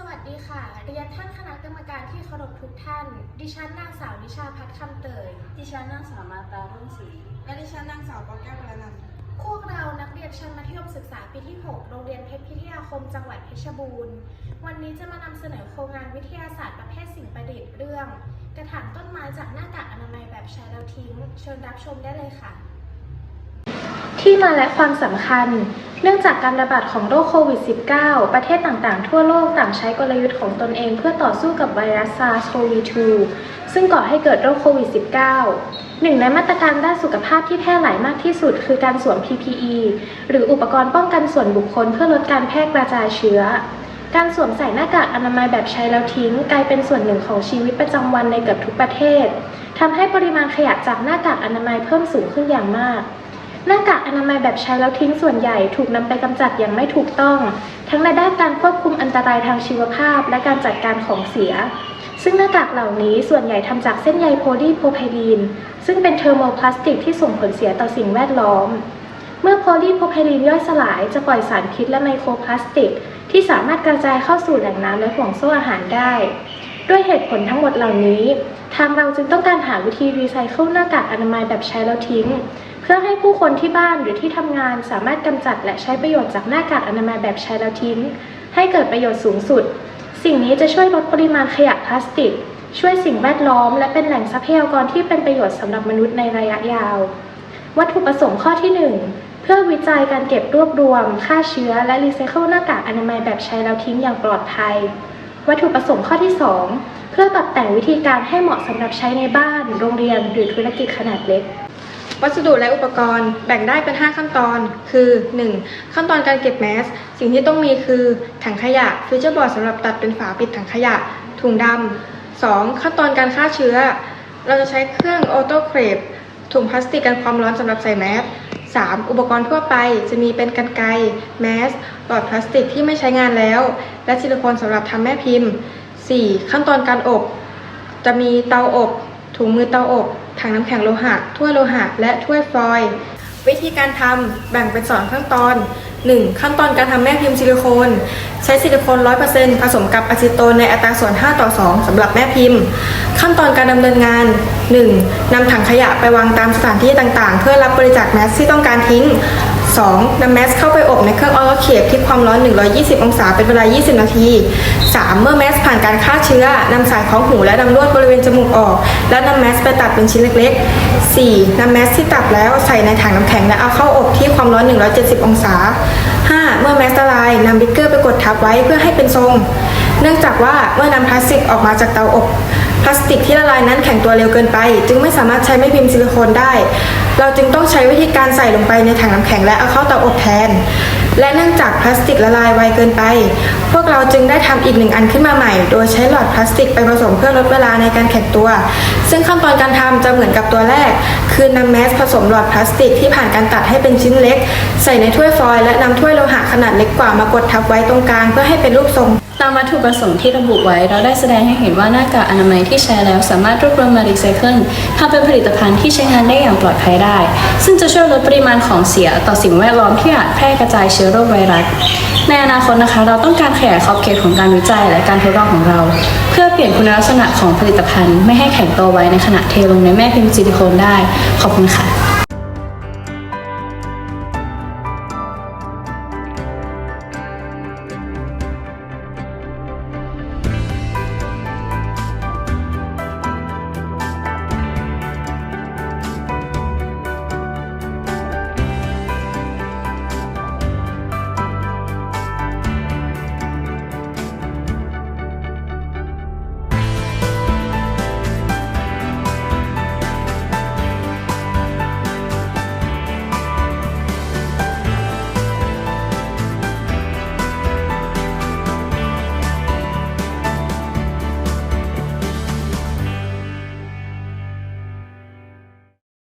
สวัสดีค่ะ เรียนท่านคณะกรรมการที่เคารพทุกท่าน ดิฉันนางสาวนิชาพัฒน์คำเตย ดิฉันนางสาวมาตารุ่งศรีและดิฉันนางสาวปอแก้วกระนันท์พวกเรานักเรียนชั้นมัธยมศึกษาปีที่ 6 โรงเรียนเพชรพิทยาคม จังหวัดเพชรบูรณ์ วันนี้จะมานำเสนอโครงงานวิทยาศาสตร์ประเภทสิ่งประดิษฐ์เรื่อง กระถางต้นไม้จากหน้ากากอนามัยแบบใช้แล้วทิ้ง เชิญรับชมได้เลยค่ะ ที่มาและความสำคัญ เนื่องจากการระบาดของโรคโควิด -19 ประเทศต่างๆ ทั่วโลกต่างใช้กลยุทธ์ของตนเองเพื่อต่อสู้กับไวรัส SARS-CoV-2 ซึ่งก่อให้เกิดโรคโควิด -19 หนึ่งในมาตรการด้านสุขภาพที่แพร่หลายมากที่สุด คือการสวม PPE หรืออุปกรณ์ป้องกันส่วนบุคคลเพื่อลดการแพร่กระจายเชื้อ การสวมใส่หน้ากากอนามัยแบบใช้แล้วทิ้ง กลายเป็นส่วนหนึ่งของชีวิตประจำวันในเกือบทุกประเทศทำให้ปริมาณขยะจากหน้ากากอนามัยเพิ่มสูงขึ้นอย่างมาก หน้ากากอนามัยแบบใช้แล้วทิ้งส่วนใหญ่ถูกนำไปกำจัดอย่างไม่ถูกต้อง ทั้งในด้านการควบคุมอันตรายทางชีวภาพ และการจัดการของเสีย ซึ่งหน้ากากเหล่านี้ส่วนใหญ่ทำจากเส้นใยโพลีโพรไพลีน ซึ่งเป็นเทอร์โมพลาสติกที่ส่งผลเสียต่อสิ่งแวดล้อม เมื่อโพลีโพรไพลีนย่อยสลายจะปล่อยสารพิษและไมโครพลาสติก ที่สามารถกระจายเข้าสู่แหล่งน้ำและห่วงโซ่อาหารได้ ด้วยเหตุผลทั้งหมดเหล่านี้ ทางเราจึงต้องการหาวิธีรีไซเคิลหน้ากากอนามัยแบบใช้แล้วทิ้ง พื่อให้ผู้คนที่บ้านหรือที่ทำงานสามารถกำจัดและใช้ประโยชน์จากหน้ากากอนามัยแบบใช้แล้วทิ้ง ให้เกิดประโยชน์สูงสุด สิ่งนี้จะช่วยลดปริมาณขยะพลาสติก ช่วยสิ่งแวดล้อม และเป็นแหล่งทรัพยากรที่เป็นประโยชน์สำหรับมนุษย์ในระยะยาว วัตถุประสงค์ข้อที่ 1 เพื่อวิจัยการเก็บรวบรวม ฆ่าเชื้อ และรีไซเคิลหน้ากากอนามัยแบบใช้แล้วทิ้งอย่างปลอดภัย วัตถุประสงค์ข้อที่ 2 เพื่อปรับแต่งวิธีการให้เหมาะสำหรับใช้ในบ้าน โรงเรียน หรือธุรกิจขนาดเล็ก วัสดุและอุปกรณ์แบ่งได้เป็น 5 ขั้นตอน คือ 1. ขั้นตอนการเก็บแมส สิ่งที่ต้องมีคือ ถังขยะฟิวเจอร์บอร์ดสำหรับตัดเป็นฝาปิดถังขยะ ถุงดำ 2. ขั้นตอนการฆ่าเชื้อ เราจะใช้เครื่องออโตเครปถุงพลาสติกกันความร้อนสำหรับใส่แมส 3. อุปกรณ์ทั่วไปจะมีเป็นกันไกรแมส หลอดพลาสติกที่ไม่ใช้งานแล้ว และซิลิโคนสำหรับทำแม่พิมพ์ 4. ขั้นตอนการอบ จะมีเตาอบ ถุงมือเตาอบ ถังน้ำแข็งโลหะ ถ้วยโลหะ และถ้วยฟอยล์ วิธีการทำแบ่งเป็นสองขั้นตอน 1. ขั้นตอนการทำแม่พิมพ์ซิลิโคน ใช้ซิลิโคน 100%ผสมกับอะซิโตนในอัตราส่วน 5 ต่อ 2สำหรับแม่พิมพ์ ขั้นตอนการดำเนินงาน 1. นำถังขยะไปวางตามสถานที่ต่างๆ เพื่อรับบริจาคแมสที่ต้องการทิ้ง 2. นำแมสเข้าไปอบในเครื่องออโตเคปที่ความร้อน 120 องศาเป็นเวลา 20 นาที 3. เมื่อแมสผ่านการฆ่าเชื้อนำสายของหูและนำลวดบริเวณจมูกออก แล้วนำแมสไปตัดเป็นชิ้นเล็ก ๆ 4. นำแมสที่ตัดแล้วใส่ในถังน้ำแข็งและเอาเข้าอบที่ความร้อน 170 องศา 5. เมื่อแมสละลายนำบิ๊กเกอร์ไปกดทับไว้เพื่อให้เป็นทรง เนื่องจากว่าเมื่อนำพลาสติกออกมาจากเตาอบ พลาสติกที่ละลายนั้นแข็งตัวเร็วเกินไป จึงไม่สามารถใช้แม่พิมพ์ซิลิโคนได้ เราจึงต้องใช้วิธีการใส่ลงไปในถังน้ำแข็งและเอาเข้าเตาอบแทน และเนื่องจากพลาสติกละลายไวเกินไป พวกเราจึงได้ทำอีกหนึ่งอันขึ้นมาใหม่ โดยใช้หลอดพลาสติกไปผสมเพื่อลดเวลาในการแข็งตัว ซึ่งขั้นตอนการทำจะเหมือนกับตัวแรก คือนำแมสผสมหลอดพลาสติกที่ผ่านการตัดให้เป็นชิ้นเล็ก ใส่ในถ้วยฟอยล์และนำถ้วยโลหะขนาดเล็กกว่ามากดทับไว้ตรงกลางเพื่อให้เป็นรูปทรง ตามวัตถุประสงค์ที่ระบุไว้ เราได้แสดงให้เห็นว่าหน้ากากอนามัยที่ใช้แล้วสามารถรวบรวมมารีไซเคิลทำเป็นผลิตภัณฑ์ที่ใช้งานได้อย่างปลอดภัยได้ ซึ่งจะช่วยลดปริมาณของเสียต่อสิ่งแวดล้อมที่อาจแพร่กระจายเชื้อโรคไวรัส ในอนาคตนะคะ เราต้องการขยายขอบเขตของการวิจัยและการทดลองของเรา เพื่อเปลี่ยนคุณลักษณะของผลิตภัณฑ์ ไม่ให้แข็งตัวไว้ในขณะเทลงในแม่พิมพ์ซิลิโคนได้ ขอบคุณค่ะ